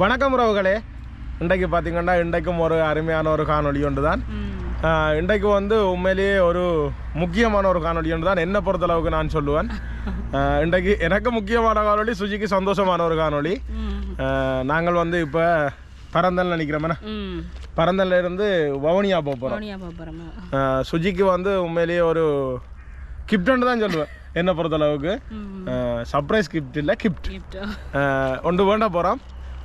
வணக்கம் உறவுகளே. இன்றைக்கு பார்த்தீங்கன்னா இன்றைக்கும் ஒரு அருமையான ஒரு காணொளி ஒன்று தான் இன்றைக்கு வந்து உண்மையிலேயே ஒரு முக்கியமான ஒரு காணொளி ஒன்று தான் என்னை பொறுத்தளவுக்கு நான் சொல்லுவேன். இன்றைக்கு எனக்கு முக்கியமான காணொளி சுஜிக்கு சந்தோஷமான ஒரு காணொளி. ஆஹ், நாங்கள் வந்து இப்போ பரந்தல் நினைக்கிறோமே பரந்தல்ல இருந்து வவுனியா போக போகிறோம் சுஜிக்கு வந்து உண்மையிலேயே ஒரு கிஃப்ட்னு தான் சொல்லுவேன். என்னை பொறுத்தளவுக்கு. சர்ப்ரைஸ் கிஃப்ட் இல்லை கிஃப்ட் கிஃப்ட் ஒன்று வேண்ட போகிறோம்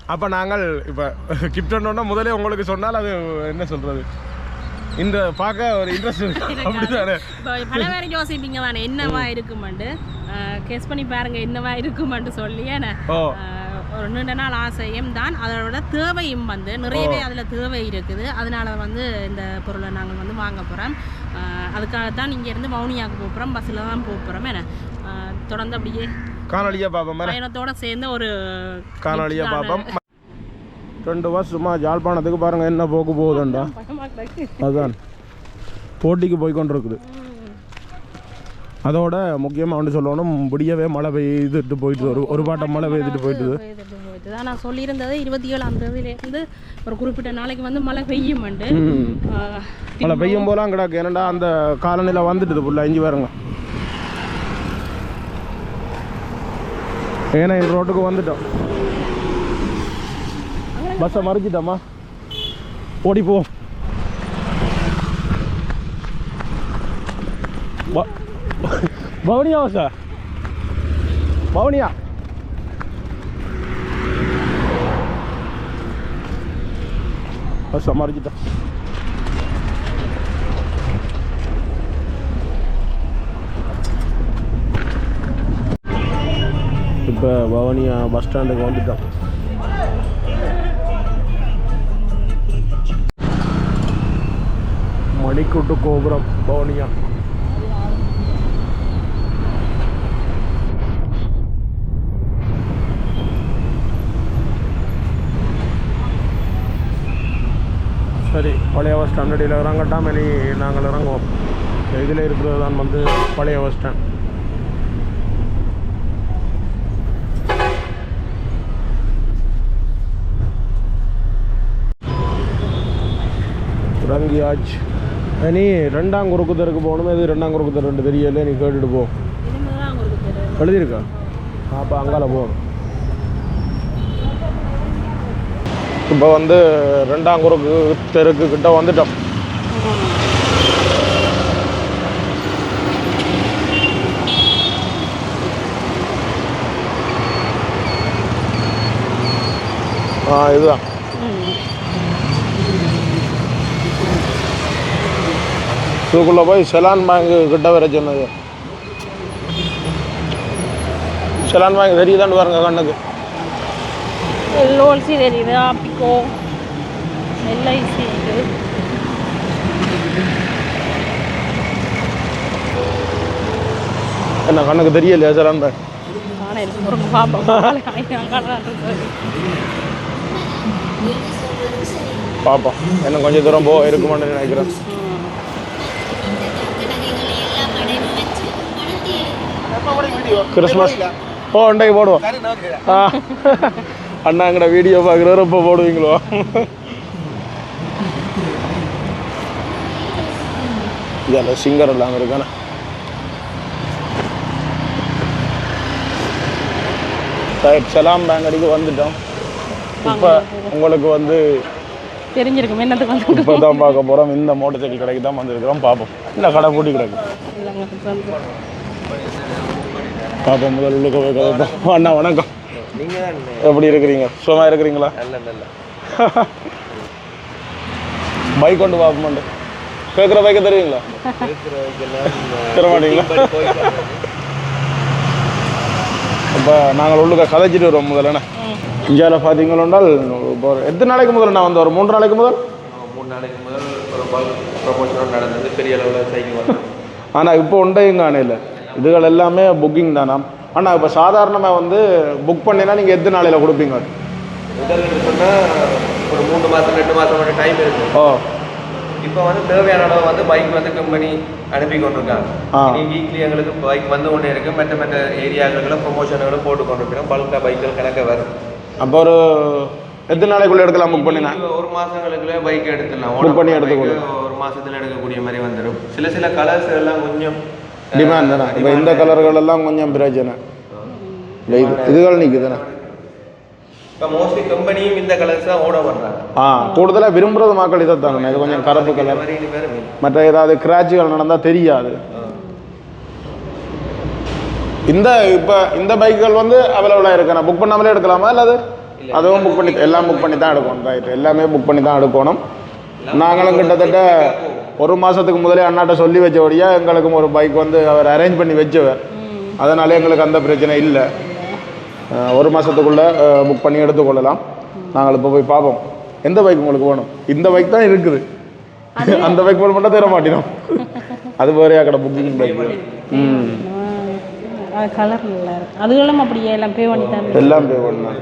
அப்போ நாங்கள் இப்போ கிஃப்ட்னோன்னா முதலே உங்களுக்கு சொன்னால் அது என்ன சொல்கிறது இந்த பார்க்க ஒரு இன்ட்ரெஸ்ட் அப்படிதானே பல பேர் யோசிப்பீங்க தானே என்னவா இருக்குமாண்டு கெஸ் பண்ணி பாருங்க என்னவா இருக்குமாண்டு சொல்லி ஏன்னா ஒரு நீண்ட நாள் ஆசையும் தான். அதோட தேவையும் வந்து நிறையவே அதில் தேவை இருக்குது. அதனால வந்து இந்த பொருளை நாங்கள் வந்து வாங்க போகிறோம் அதுக்காக தான் இங்கேருந்து மௌனியாவுக்கு போகிறோம் பஸ்ஸில் தான் போகிறோம் ஏன்னா ஆஹ், தொடர்ந்து அப்படியே காணொலியாக பார்ப்போம் மேடம் பயணத்தோட சேர்ந்து ஒரு காணொலியாக பார்ப்போம் ரெண்டு வருஷம் சும்மா ஜாழ்ப்பாணத்துக்கு பாருங்கள் என்ன போக்கு போகுதுண்டா. அதுதான் போட்டிக்கு போய் கொண்டு இருக்குது அதோட முக்கியமாக வந்து சொல்லணும் விடியவே மழை பெய்துட்டு போயிட்டு ஒரு ஒரு பாட்டம் மழை பெய்துட்டு போயிட்டுது. நான் சொல்லியிருந்தது இருபத்தி ஏழாம் தேதியிலேருந்து ஒரு குறிப்பிட்ட நாளைக்கு வந்து மழை பெய்யுமண்டு. ம். ஆஹ், மழை பெய்யும் போலாம் கிடக்கு. ஏன்னா அந்த காலநிலை வந்துட்டுது ஃபுல்லாக இஞ்சி பாருங்க. ஏன்னா இந்த ரோட்டுக்கு வந்துட்டோம். பஸ்ஸை மறைச்சிட்டோமா ஓடி போ. பவனியா சார் பவனியா? பஸ்ஸை மறைச்சிட்டோம். இப்போ பவனியா பஸ் ஸ்டாண்டுக்கு வந்துட்டோம். மணிக்கூட்டு கோபுரம் பவனியா. சரி பழைய பஸ் ஸ்டாண்டடியில் இறங்கட்டாம. இனி நாங்கள் இறங்குவோம். இதில் இருக்கிறது தான் வந்து பழைய பஸ் ஸ்டாண்ட். ஆச்சு நீ ரெண்டாம் குறுக்கு தெருக்கு போகணுமே? எது ரெண்டாம் குறுக்கு தெரு ரெண்டு தெரியல நீ கேட்டுட்டு போ. எழுதியிருக்கா? அப்போ அங்கால போகணும் இப்போ வந்து ரெண்டாம் குறுக்கு தெருக்கு கிட்ட வந்துட்டோம். ஆ இதுதான். இதுக்குள்ளே போய் செலான் பேங்க் கிட்ட வர சொன்னது. செலான் பேங்க் தெரியுதான்னு பாருங்க கண்ணுக்கு. எல்ஓஎல்சி தெரியுது? ஆப்பிக்கோ எல்ஐசி என்ன கண்ணுக்கு தெரியலையா செலான் பேங்க் பாப்பா இன்னும் கொஞ்சம் தூரம் போ இருக்குமான்னு நினைக்கிறேன். கிறிஸ்மஸ் ஓ இன்றைக்கு போடுவோம். ஆ. அண்ணா எங்கட வீடியோ பார்க்குற ரொம்ப போடுவீங்களோ? இதில் சிங்கர் எல்லாம் இருக்கானே. செலாம் பேங்க் அடிக்கு வந்துட்டோம். இப்போ உங்களுக்கு வந்து தெரிஞ்சிருக்கும் என்னத்துக்கு வந்து இப்போ தான் பார்க்க போகிறோம் இந்த மோட்டர் சைக்கிள் கடைக்கு தான் வந்திருக்கிறோம். பார்ப்போம். இல்லை கடை பூட்டி கிடக்கு. பார்ப்போம் முதல் உள்ளுக்கு போய் கதைப்போம் அண்ணா வணக்கம். எப்படி இருக்கிறீங்க? சுகமாக இருக்கிறீங்களா? பைக் கொண்டு பார்ப்போம் கேட்குற பைக்கை தருவீங்களா? தர மாட்டீங்களா? இப்போ நாங்கள் உள்ளுக்க கதைச்சிட்டு வருவோம் முதல்ல இந்தியாவில் பார்த்தீங்களோண்டால் இப்போ எத்தனை நாளைக்கு முதல்ல நான் வந்து ஒரு மூன்று நாளைக்கு முதல்? மூணு நாளைக்கு முதல் ஒரு பல்க் ப்ரொமோஷனும் நடந்தது. பெரிய அளவில் சைக்கிள் ஆனால் இப்போ உண்டையும் காணையில் இதுகள் எல்லாமே புக்கிங் தானா? ஆனால் இப்போ சாதாரணமாக வந்து புக் பண்ணினா நீங்கள் எத்தனை நாளையில் கொடுப்பீங்க? முதல் ஒரு மூணு மாதம் ரெண்டு மாதம் மட்டும் டைம் இருக்கு ஓ. இப்போ வந்து தேவையான அளவு வந்து பைக் வந்து கம்பெனி அனுப்பி கொண்டிருக்காங்க. வீக்லி எங்களுக்கு பைக் வந்து கொண்டே இருக்கு. மற்ற மற்ற ஏரியாக்களில் ப்ரொமோஷன்களும் போட்டு கொண்டிருக்கிறோம். பல்காக பைக்குகள் கணக்க வரும். அப்போ ஒரு எத்தனை நாளைக்குள்ள எடுக்கலாம் புக் பண்ணினா? ஒரு மாசங்களுக்குள்ள பைக் எடுத்துடலாம். Book பண்ணி bike ஒரு மாசத்துல எடுக்கக்கூடிய மாதிரி வந்துடும். சில சில கலர்ஸ் எல்லாம் கொஞ்சம் டிமாண்ட் தானே இப்போ இந்த கலர்கள் எல்லாம் கொஞ்சம் பிரச்சனை இல்லை இது இதுகள் நிற்குதுண்ணே ஆ கூடுதலாக விரும்புறது மக்கள் இதை தாங்கண்ணே இது கொஞ்சம் கருப்பு கலர். மற்ற ஏதாவது கிராட்சுகள் நடந்தால் தெரியாது இந்த இப்போ இந்த பைக்குகள் வந்து அவைலபிளாக இருக்கு நான் புக் பண்ணாமலே எடுக்கலாமா இல்லாது அதுவும் புக் பண்ணி எல்லாம் புக் பண்ணி தான் எடுக்கணும் ரைட் எல்லாமே புக் பண்ணி தான் எடுக்கணும் நாங்களும் கிட்டத்தட்ட ஒரு மாதத்துக்கு முதலே அண்ணாட்ட சொல்லி வச்சபடியா எங்களுக்கும் ஒரு பைக் வந்து அவர் அரேஞ்ச் பண்ணி வச்சவர். அதனால எங்களுக்கு அந்த பிரச்சனை இல்லை. ஒரு மாதத்துக்குள்ளே புக் பண்ணி எடுத்துக்கொள்ளலாம். நாங்கள் இப்போ போய் பார்ப்போம். எந்த பைக் உங்களுக்கு வேணும்? இந்த பைக் தான் இருக்குது. அந்த பைக் போட மட்டும் தர மாட்டோம் அது வேறையா கடை புக்கிங் பைக் ம். கலர் நல்லா இருக்கு. அதுகளும் அப்படியே எல்லாம் பே பண்ணி தான் எல்லாம் பே பண்ணலாம்.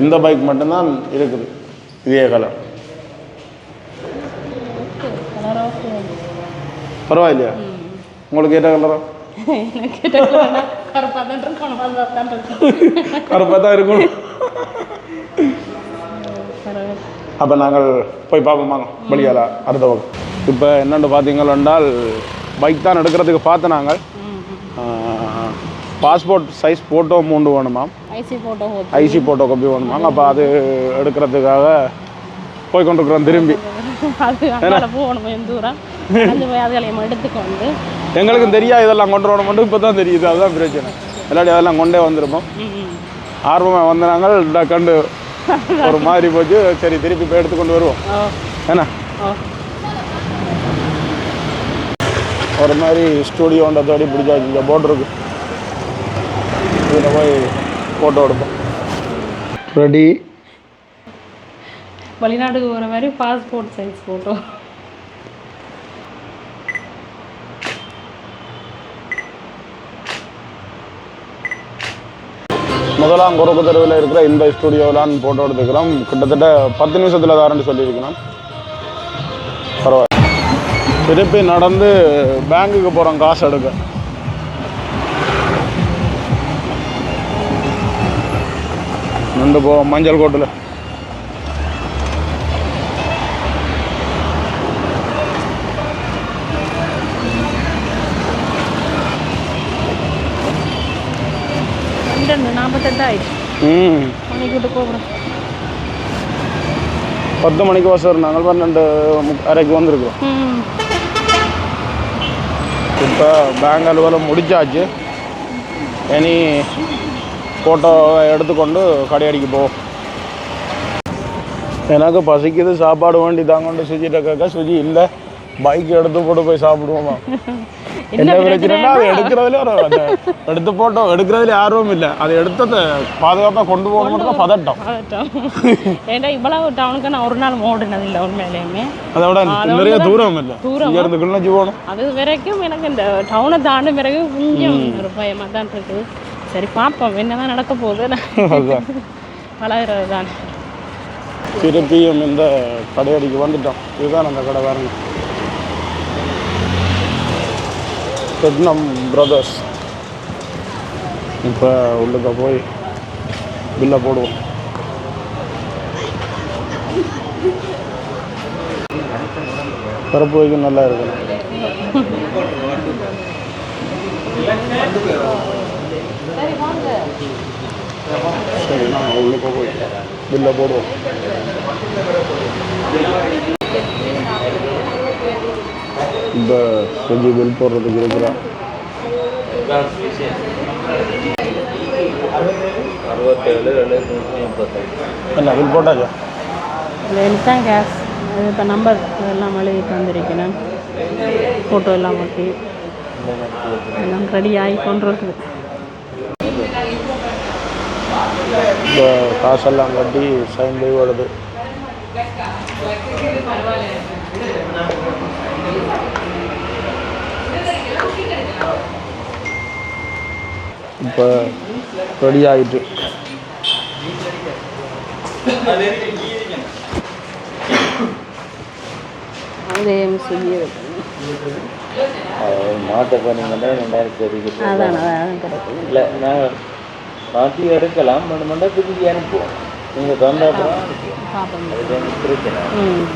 இந்த பைக் மட்டும்தான் இருக்குது. இதே கலர் ஓகே பரவாயில்லையா? உங்களுக்கு ஏற்ற கலரா கருப்பாக தான் இருக்கும் அப்போ நாங்கள் போய் பார்ப்போம் வாங்க. வெளியால அடுத்த பக்கம் இப்போ என்னென்னு பார்த்தீங்கள் என்றால் பைக் தான் எடுக்கிறதுக்கு பார்த்து நாங்கள். பாஸ்போர்ட் சைஸ் ஃபோட்டோ மூண்டு வேணுமாம். IC photo IC photo copy வேணுமாங்க அப்போ அது எடுக்கிறதுக்காக போய் கொண்டிருக்கிறோம் திரும்பி அது அதுகளையும் எடுத்துக்கொண்டு எங்களுக்கும் தெரியாது இதெல்லாம் கொண்டு வர மட்டும் இப்போ தான் தெரியுது. அதுதான் பிரச்சனை. இல்லாட்டி அதெல்லாம் கொண்டே வந்திருப்போம். ஆர்வமாக வந்த நாங்கள் கண்டு ஒரு மாதிரி போச்சு. சரி திருப்பி போய் எடுத்து கொண்டு வருவோம். ஓ. ஒரு மாதிரி ஸ்டூடியோன்ற தேடி பிடிச்சாச்சு இங்கே போட்டிருக்கு. இதில் போய் ஃபோட்டோ எடுப்போம். ரெடி வெளிநாட்டுக்கு போகிற மாதிரி பாஸ்போர்ட் சைஸ் ஃபோட்டோ முதலாம் குறுக்கு தெருவில் இருக்கிற இந்த ஸ்டூடியோவிலான் ஃபோட்டோ எடுத்துக்கிறோம். கிட்டத்தட்ட பத்து நிமிஷத்தில் தாரன்னு சொல்லியிருக்கிறோம். பரவாயில்ல. திருப்பி நடந்து பேங்குக்கு போகிறோம் காசு எடுக்க. நின்று போவோம் மஞ்சள் கோட்டில். ரெண்டு நாற்பத்தெட்டு ஆயிடுச்சு ம் மணிக்கு விட்டு போகிறோம் பத்து மணிக்கு வசூர் நாங்கள் பன்னெண்டு அரைக்கு வந்திருக்கிறோம் ம் இப்போ பேங்க் அலுவலம் முடிச்சாச்சு இனி ஃபோட்டோ எடுத்துக்கொண்டு கடையடிக்கு போ எனக்கு பசிக்குது சாப்பாடு வேண்டி தாங்கொண்டு சுஜிட்ட கேட்க சுஜி இல்லை பைக் எடுத்து போட்டு போய் சாப்பிடுவோமா என்ன பிரச்சனைனா அது எடுக்கிறதுல ஒரு எடுத்து போட்டோ எடுக்கிறதுல ஆர்வம் இல்லை அதை எடுத்ததை பாதுகாப்பாக கொண்டு போகணும் பதட்டம் ஏன்டா இவ்வளவு டவுனுக்கு நான் ஒரு நாள் ஓடுனது இல்லை உண்மையிலேயுமே அதை விட நிறைய தூரம் இல்லை தூரம். இருந்து கிளிநொச்சி போகணும் அது வரைக்கும் எனக்கு இந்த டவுனை தாண்ட பிறகு கொஞ்சம் ஒரு பயமாக தான் இருக்குது சரி பார்ப்போம் என்னதான் நடக்க போகுது வளர்கிறது தான் திருப்பியும் இந்த கடையடிக்கு வந்துட்டோம் இதுதான் அந்த கடை பாருங்க பெட்னம் பிரதர்ஸ் இப்போ உள்ளுக்க போய் பில்லை போடுவோம் பருப்பு வைக்க நல்லா இருக்கும் சரி நாங்கள் உள்ளுக்க போய் பில்லை போடுவோம் இந்த கொஞ்சம் பில் போடுறதுக்கு இருக்கிறா அறுபத்தேழு எழுநூற்றி முப்பத்தஞ்சு. என்ன பில் போட்டாச்சா? இதில் தான் கேஸ் இப்போ நம்பர் எல்லாம் எழுதி தந்திருக்கிறேன் ஃபோட்டோ எல்லாம் ஒட்டி எல்லாம் ரெடி ஆகி கொண்டு இருக்குது இந்த காசெல்லாம் கட்டி சைன் போய் வருது இப்போ ரெடி ஆகிட்டு மாட்டை பண்ணீங்கன்னா ரெண்டாயிரத்தி அதிகம் அதான் அதான் இல்லை நான் மாற்றி எடுக்கலாம் மண்ட மண்டை திருப்பி அனுப்புவோம் நீங்கள் தந்த அப்புறம் பார்ப்போம் அது எனக்கு பிரச்சனை ம்.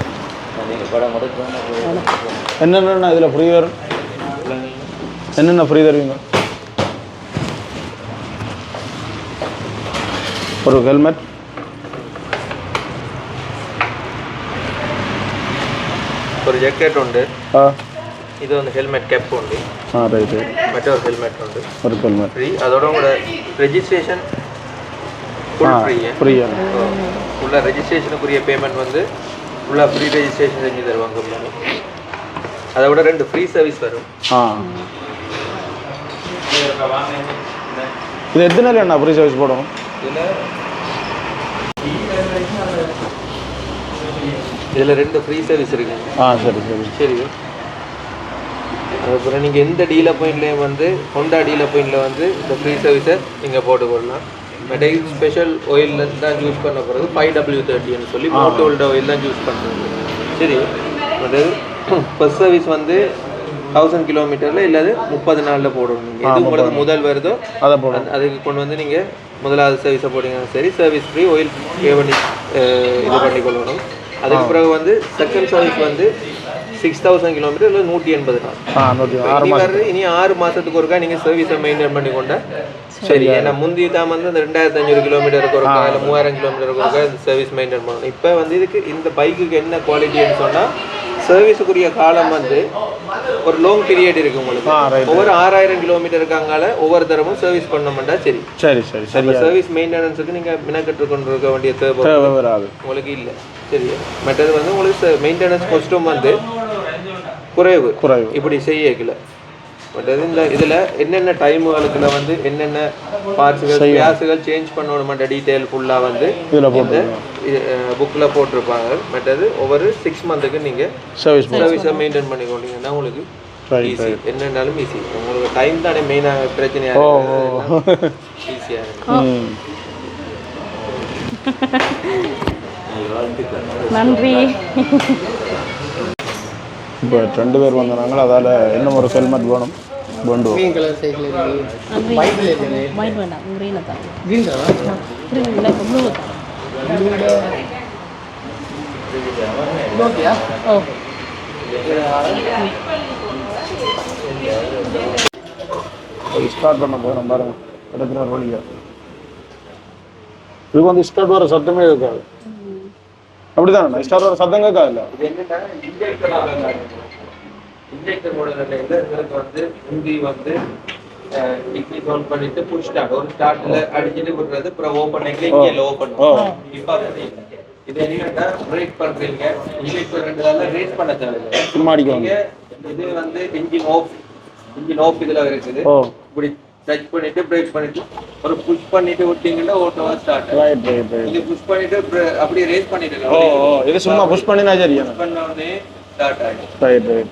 என்னென்ன இதில் ஃப்ரீ வரும் என்னென்ன ஃப்ரீ தருவீங்க ஒரு ஹெல்மெட் ஒரு ஜாக்கெட் உண்டு. ஆ. இது வந்து ஹெல்மெட் கேப் உண்டு. ஆ ரைட் மற்ற ஹெல்மெட் உண்டு. ஒரு ஹெல்மெட் ஃப்ரீ அதோட உங்களோட ரெஜிஸ்ட்ரேஷன் ஃப்ரீ ஃப்ரீயா உள்ள ரெஜிஸ்ட்ரேஷனுக்குரிய பேமெண்ட் வந்து ஃபுல்லாக ஃப்ரீ ரெஜிஸ்ட்ரேஷன் செஞ்சு தருவாங்க அதை விட ரெண்டு ஃப்ரீ சர்வீஸ் வரும். ஆ. இது எத்தனை நாள் அண்ணா ஃப்ரீ சர்வீஸ் போடும் இதில் ரெண்டு ஃப்ரீ சர்வீஸ் இருக்கு. ஆ சரி சரி. சரி. அதுக்கப்புறம் நீங்கள் எந்த டீலர் பாயிண்ட்லேயும் வந்து ஹொண்டா டீலர் பாயிண்டில் வந்து இந்த ஃப்ரீ சர்வீஸை நீங்கள் போட்டுக்கொள்ளலாம். மெடை ஸ்பெஷல் ஆயில் தான் யூஸ் பண்ண போகிறது ஃபைவ் டபிள்யூ தேர்ட்டின்னு சொல்லி மோட்டோல்ட ஆயில் தான் யூஸ் பண்ணுறது சரி. அதாவது ஃபர்ஸ்ட் சர்வீஸ் வந்து தௌசண்ட் கிலோமீட்டரில் இல்லாது முப்பது நாளில் போடணும் நீங்க. எது உங்களுக்கு முதல் வருதோ அதை அந்த- அதுக்கு கொண்டு வந்து நீங்கள் முதலாவது சர்வீஸை போட்டீங்கன்னா சரி சர்வீஸ் ஃப்ரீ ஆயில் பே பண்ணி இது பண்ணி கொள்ளணும். அதுக்கு பிறகு வந்து செகண்ட் சர்வீஸ் வந்து சிக்ஸ் தௌசண்ட் கிலோமீட்டர் இல்லை நூற்றி எண்பது நாள். இனி ஆறு மாசத்துக்கு ஒருக்கா நீங்க சர்வீஸை மெயின்டைன் பண்ணி கொண்டா சரி ஏன்னா முந்தி தான் வந்து அந்த ரெண்டாயிரத்தி அஞ்சூறு கிலோமீட்டருக்கு ஒருக்கா இல்லை மூவாயிரம் கிலோமீட்டருக்கு ஒருக்கா இந்த சர்வீஸ் மெயின்டைன் பண்ணணும். இப்போ வந்து இதுக்கு இந்த பைக்குக்கு என்ன குவாலிட்டின்னு சொன்னா சர்வீஸுக்குரிய காலம் வந்து ஒரு லாங் பீரியட் இருக்கு உங்களுக்கு. ஒவ்வொரு ஆறாயிரம் கிலோமீட்டர் இருக்காங்கால ஒவ்வொரு தரமும் சர்வீஸ் பண்ணோம்னா சரி. சரி சரி சரி சர்வீஸ் மெயின்டெனன்ஸுக்கு நீங்க மினக்கட்டு கொண்டு இருக்க வேண்டிய தேவை உங்களுக்கு. இல்லை. சரி. மற்றது வந்து உங்களுக்கு மெயின்டெனன்ஸ் கொஸ்டும் வந்து குறைவு. குறைவு. இப்படி செய்யக்கல பட் அது இந்த இதில் என்னென்ன டைமுகளுக்குள்ள வந்து என்னென்ன பார்ட்ஸுகள் கேஸுகள் சேஞ்ச் பண்ணணுமென்ற டீட்டெயில் ஃபுல்லாக வந்து இதில் போட்டு புக்கில் போட்டிருப்பாங்க. மற்றது ஒவ்வொரு சிக்ஸ் மந்த்துக்கு நீங்கள் சர்வீஸ் சர்வீஸை மெயின்டைன் பண்ணி கொண்டீங்கன்னா உங்களுக்கு ஈஸி என்னன்னாலும் ஈஸி உங்களுக்கு டைம் தானே மெயினாக பிரச்சனையாக ஈஸியாக இருக்கும் நன்றி. இப்போ ரெண்டு பேர் வந்தாங்க அதால் இன்னும் ஒரு ஹெல்மெட் வேணும் கொண்டு நன்றி ஒயிட் வேண்டாம் க்ரீனை தான். க்ரீன் இல்லை ப்ளூ தான். ஓ ஸ்டார்ட் பண்ண போகிறோம் பாருங்க. இடத்துல ரோலியா இதுக்கு வந்து ஸ்டார்ட் வர சத்தமே இருக்காது. அப்படிதானே ஸ்டார்ட் சத்தம் கேட்காதுல்ல. இன்ஜெக்டர் மாடலில் எங்களுக்கு வந்து முந்தி வந்து டிக்கி ஆன் பண்ணிட்டு புஷ் ஸ்டார்ட் ஒரு ஸ்டார்ட்ல அடிச்சுட்டு விடுறது அப்புறம் ஓப்பன் ஆகி இங்கே ஓப்பன் இப்போ. இது என்னன்னா பிரேக் பண்றீங்க. இன்ஜெக்டர் ரெண்டு நாள்ல ரேஸ் பண்ண தேவையில்லை. இது வந்து இன்ஜின் ஆஃப் இன்ஜின் ஆஃப் இதுல இருக்குது. இப்படி டச் பண்ணிட்டு பிரேக் பண்ணிட்டு ஒரு புஷ் பண்ணிட்டு விட்டீங்கன்னா ஓட்டோவா ஸ்டார்ட் ரைட் ரைட் இது புஷ் பண்ணிட்டு அப்படியே ரேஸ் பண்ணிட்டு ஓ ஓ இது சும்மா புஷ் பண்ணினா சரி புஷ் பண்ண உடனே ஸ்டார்ட் ஆகும். ரைட் ரைட்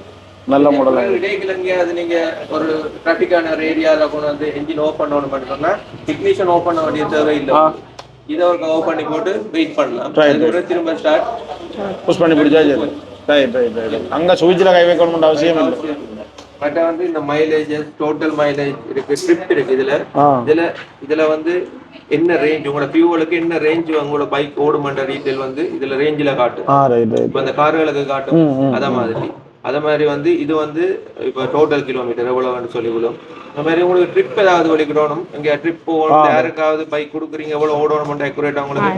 நல்ல மாடல் இடையில எங்கேயாவது நீங்க ஒரு டிராபிக்கான ஒரு ஏரியால கொண்டு வந்து என்ஜின் ஓபன் பண்ணணும் பண்ணோம்னா டெக்னீஷியன் ஓபன் பண்ண வேண்டிய தேவை இல்லை. இதை ஒரு ஓபன் பண்ணி போட்டு வெயிட் பண்ணலாம். அதுக்கப்புறம் திரும்ப ஸ்டார்ட் புஷ் பண்ணி பிடிச்சா சரி. ரைட் ரைட் ரைட் அங்கே சுவிட்சில் கை வைக்கணும்னு அவசியம் இல்லை. பட் வந்து இந்த மைலேஜ் டோட்டல் மைலேஜ் இருக்கு ட்ரிப் இருக்கு இதுல. இதுல இதுல வந்து என்ன ரேஞ்ச் உங்களோட ஃபியூவலுக்கு என்ன ரேஞ்ச் உங்களோட பைக் ஓடுமன்ற டீட்டெயில் வந்து இதுல ரேஞ்சில காட்டும் ஆ ரைட் ரைட் இப்போ இந்த கார்களுக்கு காட்டும். அத மாதிரி. அத மாதிரி வந்து இது வந்து இப்போ டோட்டல் கிலோமீட்டர் எவ்வளவுன்னு சொல்லி விடும். அந்த மாதிரி உங்களுக்கு ட்ரிப் ஏதாவது வலிக்கிடணும் இங்க ட்ரிப் போகணும் யாருக்காவது பைக் கொடுக்குறீங்க எவ்வளவு ஓடணும் அக்யூரேட் உங்களுக்கு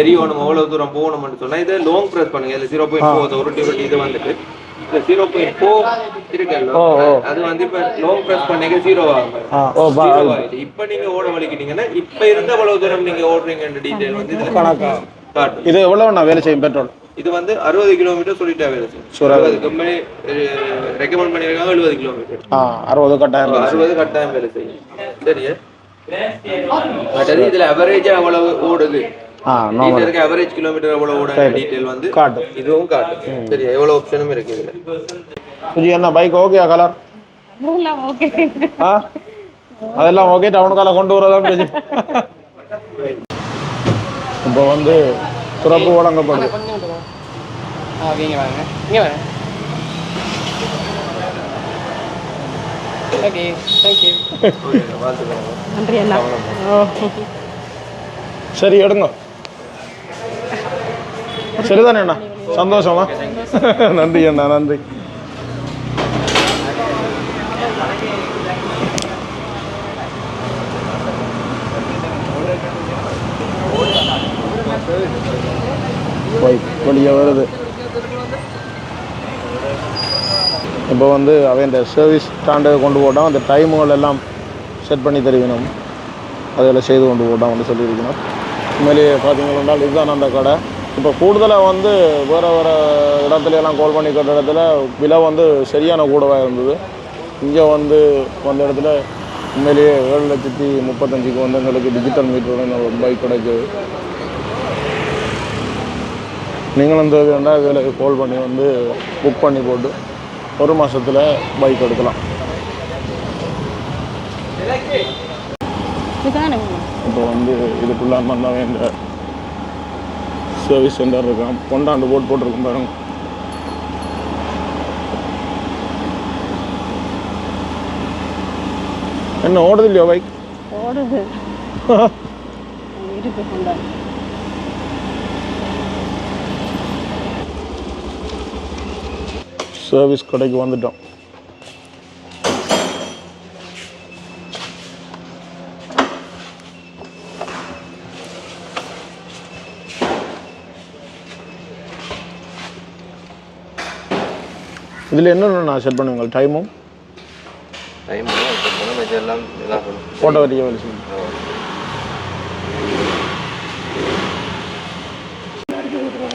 தெரியணும் எவ்வளவு தூரம் போகணும்னு சொன்னா இதை லாங் ப்ரெஸ் பண்ணுங்க. இதுல ஜீரோ பாயிண்ட் ஃபோர் ஒரு டிவெட்டி இது வந்துட்டு. இந்த ஜீரோ பாயிண்ட் ஃபோர் இருக்குல்ல ஓ, ஓ. அது வந்து இப்ப லாங் ப்ரெஸ் பண்ணீங்க ஜீரோ ஆகும். இப்ப நீங்க ஓட வலிக்கிட்டீங்கன்னா இப்ப இருந்த எவ்வளவு தூரம் நீங்க ஓடுறீங்கன்ற டீடைல் வந்து இதுல காட்டும். இது வேலை செய்யும் பெட்ரோல் இது வந்து அறுபது கிலோமீட்டர் சொல்லிட்டா வேலை செய்யும். அறுபது கம்பெனி ரெக்கமெண்ட் பண்ணியிருக்காங்க எழுபது கிலோமீட்டர் அறுபது கட்டாயிரம் அறுபது கட்டாயம் வேலை செய்யும். சரியா? இதுல அவரேஜ் எவ்வளவு ஓடுது? ஆ நோ இதுல இருக்க அவரேஜ் கிலோமீட்டர் எவ்வளவு ஓடுது டீடைல் வந்து காட்டும். இதுவும் காட்டும். சரியா? எவ்வளவு ஆப்ஷனும் இருக்கு இதுல? சுஜி என்ன பைக் ஓகேயா கலர் எல்லாம் ஓகே ஆ? அதெல்லாம் ஓகே டவுனுக்கால கொண்டு வரதான் பேசி இப்போ வந்து சிறப்பு வழங்கப்படுது ஆ இங்கே வாங்க. இங்கே வாங்க. ஓகே தேங்க்யூ நன்றி அண்ணா. சரி எடுங்க. சரிதானே அண்ணா சந்தோஷமா நன்றி அண்ணா நன்றி வெளியே வருது இப்போ வந்து அவன் சர்வீஸ் ஸ்டாண்டர்டு கொண்டு போட்டான் அந்த டைமுகள் எல்லாம் செட் பண்ணி தருவினோம் அதில் செய்து கொண்டு போட்டான் வந்து சொல்லியிருக்கணும் உண்மையிலேயே பார்த்தீங்கன்னா இதுதான் அந்த கடை இப்போ கூடுதலாக வந்து வேறு வேறு இடத்துல எல்லாம் கால் பண்ணி கேட்ட இடத்துல விலை வந்து சரியான கூடவாக இருந்தது. இங்கே வந்து வந்த இடத்துல உண்மையிலேயே ஏழு லட்சத்தி முப்பத்தஞ்சுக்கு வந்து எங்களுக்கு டிஜிட்டல் மீட்டரோட ஒரு பைக் கிடைக்குது. நீங்களும் வேண்டாம் இதில் கால் பண்ணி வந்து புக் பண்ணி போட்டு ஒரு மாதத்தில் பைக் எடுக்கலாம். இப்போ வந்து இதுக்குள்ள வந்தவன் இந்த சர்வீஸ் சென்டர் இருக்கான். கொண்டாண்டு போட்டு போட்டிருக்கும் பாருங்க. என்ன ஓடுது இல்லையோ பைக் ஓடுது. இருக்கு கொண்டா சர்வீஸ் கடைக்கு வந்துட்டோம். இதில் என்னென்ன நான் செட் பண்ணுவீங்க டைமும் டைம் எல்லாம் ஃபோட்டோ வேலை செய்யணும்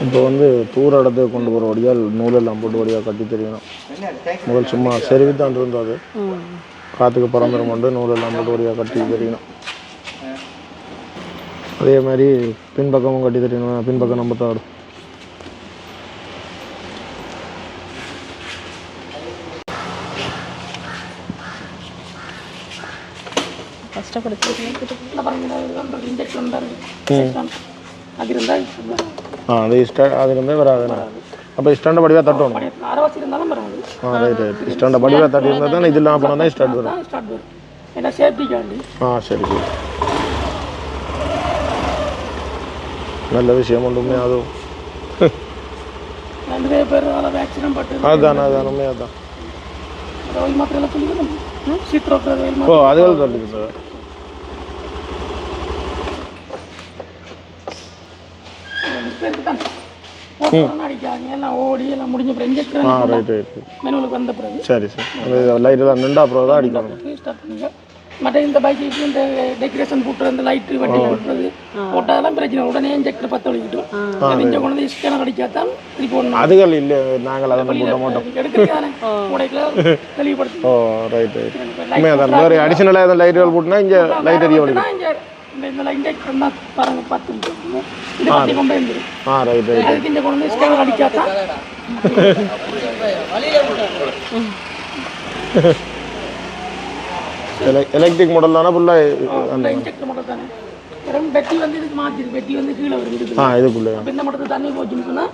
இப்போ வந்து தூர இடத்துக்கு கொண்டு போகிற வழியால் நூலெல்லாம் போட்டு வழியாக கட்டி தெரியணும். முதல் சும்மா செருவித்தான் இருந்தது ம் காற்றுக்கு பறந்துடும் கொண்டு நூலெல்லாம் போட்டு வழியாக கட்டி தெரியணும். அதே மாதிரி பின்பக்கமும் கட்டி தெரியணும். பின்பக்கம் நம்ம தான் கஷ்டப்படுத்தி அது ஆ அது ஸ்டா அது இருந்தே வராது. அப்போ ஸ்டாண்டை படிவாக தட்டணும் ஆ ரைட் ரைட் ஸ்டாண்டை படிவாக தட்டி இருந்தால் தான் இதெல்லாம் போனால் தான் ஸ்டார்ட் வரும். தான் ஆ சரி சரி. நல்ல விஷயம் ஒன்றுமே அதுவும் அதுதான் அதுதான் உண்மையாக ரயில் ஓ அதுகள் சொல்லுது சார் தான் அடிக்காங்க எல்லாம் ஓடி எல்லாம் முடிஞ்ச பிறகு ரைட் ரைட் மெனுவலுக்கு வந்த பிறகு. சரி லைட்டு தான் நின்றா அப்புறம் தான் அடிக்கணும். ஸ்டார்ட் பண்ணுங்க. மற்ற இந்த பைக்கு இந்த டெக்கரேஷன் போட்டு அந்த லைட்டு வண்டி போட்டுறது போட்டாதான் பிரச்சனை உடனே இன்ஜெக்டர் பத்த வலிக்கிட்டும். இங்கே கொண்டு வந்து ஸ்கேனர் அடிக்காதான் திருப்பி ஒன்று அதுகள் இல்லை. நாங்கள் அதை போட மாட்டோம். எடுக்கிறதானே உடைக்கல. தெளிவுபடுத்தி ஓ ரைட் ரைட் உண்மையாக தான் வேறு அடிஷனலாக எதாவது லைட்டுகள் போட்டுனா இங்கே லைட் எரிய வலிக்கும். இந்த கொண்டு வந்து ஸ்கேனர் அடிக்காதான் எலக்ட்ரிக் மாடல் தானே ஃபுல்லாக அந்த இன்ஜெக்டர் மட்டும் தானே. வெறும் பெட்டி வந்து இதுக்கு மாற்றிருக்கு பெட்டி வந்து கீழே வருது இதுக்கு. ஆ இதுக்குள்ளே. அப்போ இந்த மட்டும் தண்ணி போச்சுன்னு சொன்னா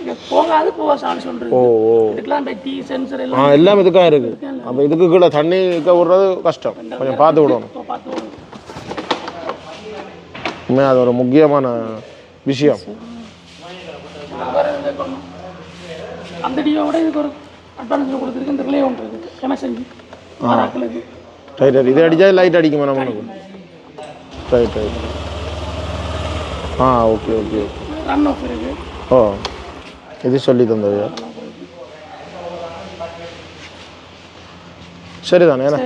இங்க போகாது போவாசான்னு சொல்றது. ஓ ஓ. இதுக்கெல்லாம் பெட்டி சென்சர் எல்லாம் எல்லாம் இதுக்காக இருக்குது அப்போ இதுக்கு கீழே தண்ணி விடுறது கஷ்டம். கொஞ்சம் பார்த்து விடணும். பார்த்து வரணும். உண்மையாக அது ஒரு முக்கியமான விஷயம். அந்த டியோட இதுக்கு ஒரு அட்வான்ஸ் கொடுத்துருக்கு இந்த ரிலே ஒன்று இருக்கு எமர்ஜென்சி ஆக்களுக்கு ரைட் ரைட் இதை. அடித்தா லைட் அடிக்குமா நம்மளுக்கு right right ah okay okay run off ஓ இது சொல்லி தந்தது. சரிதானே என்ன?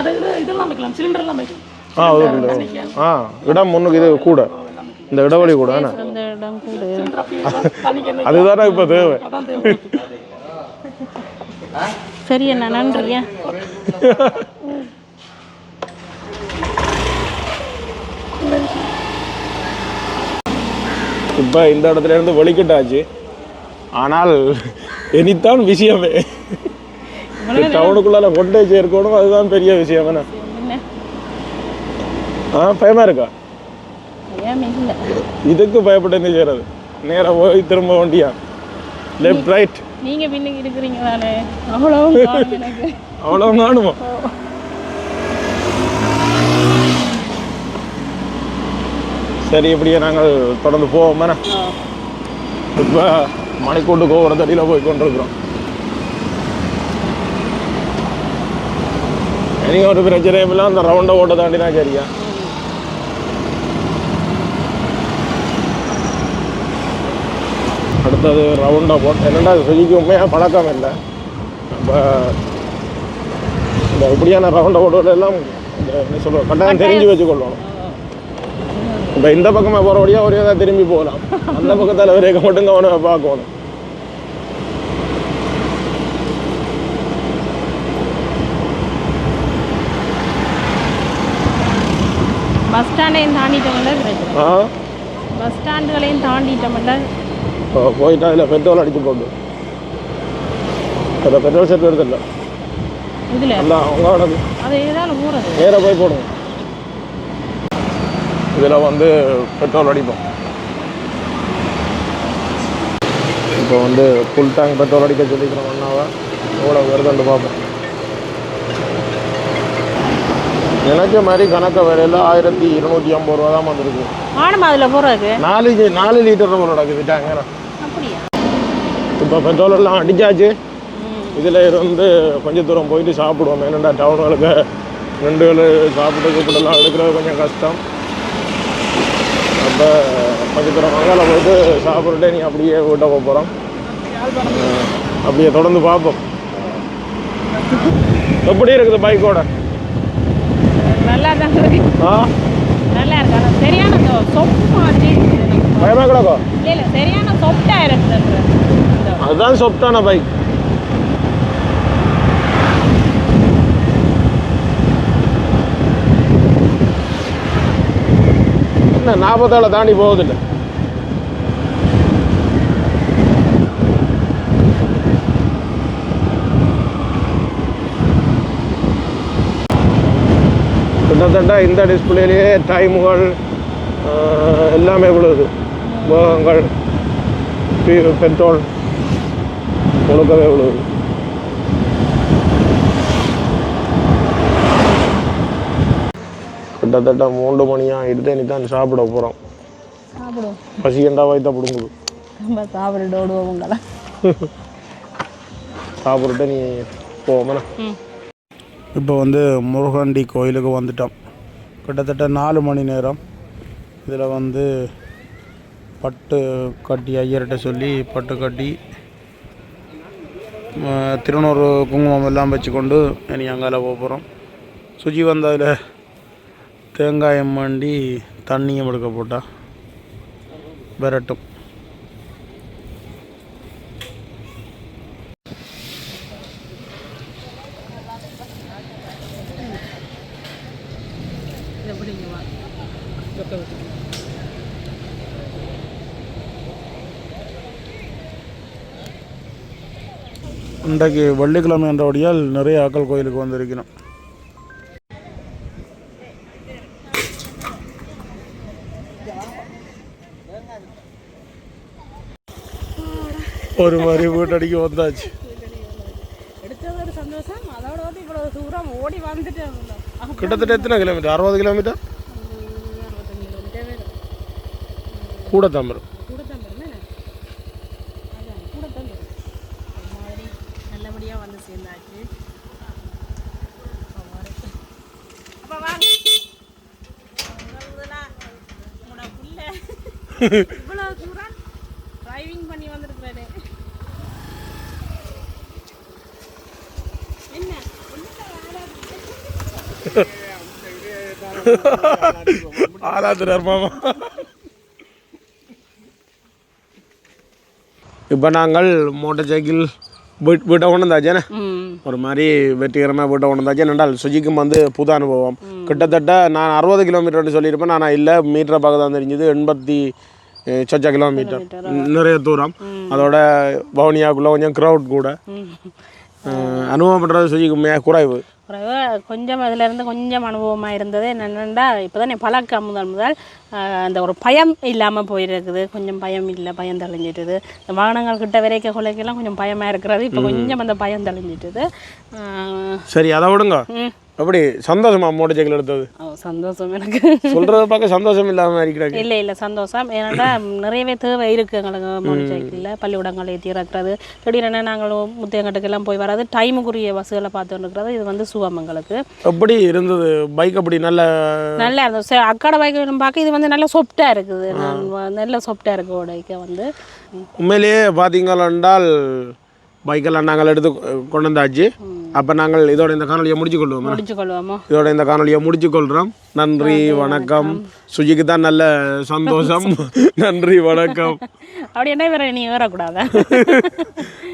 இது இதெல்லாம் வைக்கலாம் சிலிண்டர்லாம் வைக்கலாம். ஆ ஓகே ஆ இடம் முன்னுக்கு இது கூட. இந்த இடைவெளி கூட அதுதானே இப்போ தேவை. சரி நன்றியா? இப்போ இந்த இடத்துல இருந்து வெளிக்கிட்டாச்சு. ஆனால் இனித்தான் விஷயமே. டவுனுக்குள்ளால கொண்டே சேர்க்கணும் அதுதான் பெரிய விஷயம் என்ன? ஆ பயமா இருக்கா? இதுக்கு பயப்பட்டு என்ன செய்யறது? நேராக போய் திரும்ப வண்டியா? லெஃப்ட் ரைட் நீங்க பின்னுக்கு இருக்கிறீங்க தானே? அவ்வளவும் காணும் சரி இப்படியே நாங்கள் தொடர்ந்து போவோம் இப்போ மணிக்கூட்டுக்கு ஒரு தடியில் போய் கொண்டிருக்கிறோம். இனி ஒரு பிரச்சனையும் இல்லை அந்த ரவுண்டை ஓட்ட தாண்டினா சரியா. அடுத்தது ரவுண்டாக போட்டு என்னடா சுஜிக்கு உண்மையாக பழக்கம் இல்லை? அப்போ இந்த இப்படியான ரவுண்டை ஓடுறது எல்லாம் இந்த என்ன சொல்கிறோம் கட்டாயம் தெரிஞ்சு வச்சுக்கொள்ளணும். இப்போ இந்த பக்கமாக போகிற வழியாக ஒரே தான் திரும்பி போகலாம். அந்த பக்கத்தில் வரைக்கும் மட்டும் கவனமாக பார்க்கணும். பஸ் ஸ்டாண்டையும் தாண்டிட்டோம்ல. ஆ? பஸ் ஸ்டாண்டுகளையும் தாண்டிட்டோம்ல. போயிட்டா இதில் பெட்ரோல் அடிச்சு போட்டு அதில் பெட்ரோல் செட் வருது இல்லை. இதுல? அந்த அவங்களோட அது. ஏதாவது ஊறது. நேராக போய் போடுங்க இதில் வந்து பெட்ரோல் அடிப்போம். இப்போ வந்து ஃபுல் டேங்க் பெட்ரோல் அடிக்க சொல்லிக்கிறோம் ஒன்றாவா எவ்வளோ வருதுன்னு பார்ப்போம். நினைச்ச மாதிரி கணக்க விலையில் ஆயிரத்தி இருநூற்றி ஐம்பது ரூபா தான் வந்திருக்கு. ஆனமா அதுல போறதுக்கு நாலு நாலு லிட்டர் போல நடக்குது டேங்க அப்படியா? இப்போ பெட்ரோல் எல்லாம் அடிச்சாச்சு. இதில் இருந்து கொஞ்சம் தூரம் போயிட்டு சாப்பிடுவோம். என்னடா டவுனுகளுக்கு ரெண்டு சாப்பிட்டு கூப்பிடலாம். எடுக்கிறது கொஞ்சம் கஷ்டம். அப்போ கொஞ்சம் தூரம் மங்கால போயிட்டு சாப்பிட்டுட்டு நீ அப்படியே வீட்டை போக போகிறோம் அப்படியே? தொடர்ந்து பார்ப்போம். எப்படி இருக்குது பைக்கோட நல்லா தான் இருக்கு நல்லா இருக்கு ஆனா சரியான சொப்பு மாதிரி இருக்குது எனக்கு. பயமா கிடக்கோ? இல்ல இல்ல சரியான சொப்டா அதுதான் சொப்டான பைக் என்ன நாற்பத்தேழை தாண்டி போகுதில்ல கிட்டத்தட்ட இந்த டிஸ்பிளேலேயே டைமுகள் எல்லாமே விழுது. பி- பெட்ரோல் முழுக்கவே விழுது. கிட்டத்தட்ட மூன்று மணி ஆகிட்டு நீ தான் சாப்பிட. போகிறோம் பசிக்கண்டா வயிற்ற பிடுங்குது. நம்ம சாப்பிட்டு ஓடுவோம் சாப்பிட்டுட்டு நீ போவோமே ம். இப்போ வந்து முருகண்டி கோயிலுக்கு வந்துட்டோம். கிட்டத்தட்ட நாலு மணி நேரம். இதில் வந்து பட்டு கட்டி ஐயர்கிட்ட சொல்லி பட்டு கட்டி திருநூறு குங்குமம் எல்லாம் வச்சுக்கொண்டு இனி அங்கால போக போகிறோம் சுஜி வந்ததில் தேங்காயம் மாண்டி தண்ணியும் எடுக்க போட்டால் விரட்டும். இதை பிடிங்க வா இன்றைக்கு வெள்ளிக்கிழமை என்றபடியால் நிறைய ஆக்கள் கோயிலுக்கு வந்திருக்கிறோம். ஒரு மாதிரி வீட்டடிக்கு வந்தாச்சு. எடுத்தது ஒரு சந்தோஷம். அதோட வந்து இவ்வளவு தூரம் ஓடி வந்துட்டேன். கிட்டத்தட்ட எத்தனை கிலோமீட்டர் அறுபது கிலோமீட்டர் கூட தான் வரும் கூட தான் வரும் அதான் கூட தான் வரும் ஒரு மாதிரி நல்லபடியாக வந்து சேர்ந்தாச்சு அப்போ வாங்க உங்களதுலாம் உங்களோட புள்ள இவ்வளோ தூரம் டிரைவிங் பண்ணி வந்திருக்கிறேனே என்ன என்ன வேலை ஆளாத்துறார் மாமா. இப்போ நாங்கள் மோட்டார் சைக்கிள் வீட் வீட்டை கொண்டு வந்தாச்சேனே? ஒரு மாதிரி வெற்றிகரமாக வீட்டை கொண்டு வந்தாச்சு என்னென்றால் சுஜிக்கும் வந்து புது அனுபவம். கிட்டத்தட்ட நான் அறுபது கிலோமீட்டர்னு சொல்லியிருப்பேன். ஆனால் இல்லை மீட்டரை பார்க்க தான் தெரிஞ்சது. எண்பத்தி சொச்ச கிலோமீட்டர். நிறைய தூரம். அதோட வவுனியாவுக்குள்ளே கொஞ்சம் க்ரௌட் கூட. அனுபவம் பண்ணுறது மே குறைவு. பிறகு கொஞ்சம் அதிலிருந்து கொஞ்சம் அனுபவமாக இருந்தது. என்னென்னா இப்போ தான் பழக்கம் முதல் முதல் அந்த ஒரு பயம் இல்லாமல் போயிருக்குது. கொஞ்சம் பயம் இல்லை பயம் தெளிஞ்சிட்டுது. இந்த வாகனங்கள் கிட்ட வரைக்கும் கொலைக்கெல்லாம் கொஞ்சம் பயமாக இருக்கிறது. இப்போ கொஞ்சம் அந்த பயம் தெளிஞ்சிட்டுது. சரி அதை விடுங்க. ம் எப்படி சந்தோஷமா மோட்டர் சைக்கிள் எடுத்தது? சந்தோஷம் எனக்கு. சொல்கிறத பார்க்க சந்தோஷம் இல்லாமல் இருக்கிறாங்க. இல்லை இல்லை சந்தோஷம். ஏன்னா நிறையவே தேவை இருக்குது எங்களுக்கு மோட்டர் சைக்கிளில். பள்ளிக்கூடங்கள் ஏற்றி இறக்குறது. திடீரென நாங்கள் முத்தையங்கட்டுக்கெல்லாம் போய் வராது. டைமுக்குரிய பஸ்ஸுகளை பார்த்துட்டு இருக்கிறது. இது வந்து சுகம் எங்களுக்கு. எப்படி இருந்தது? பைக் அப்படி நல்ல நல்லா இருந்தது. அக்காட பைக் பார்க்க இது வந்து நல்லா சொப்டாக இருக்குது. நல்ல சொப்டாக இருக்கு உடைக்க வந்து. உண்மையிலேயே பார்த்தீங்களென்றால் பைக்கெல்லாம் நாங்கள் எடுத்து கொண்டு வந்தாச்சு அப்போ நாங்கள் இதோட இந்த காணொலியை முடிச்சு கொள்வோம் முடிச்சு கொள்வோமா இதோட இந்த காணொலியை முடிச்சு கொள்கிறோம் நன்றி வணக்கம். சுஜிக்கு தான் நல்ல சந்தோஷம். நன்றி வணக்கம். அப்படி என்ன வேற நீ ஏறக்கூடாதா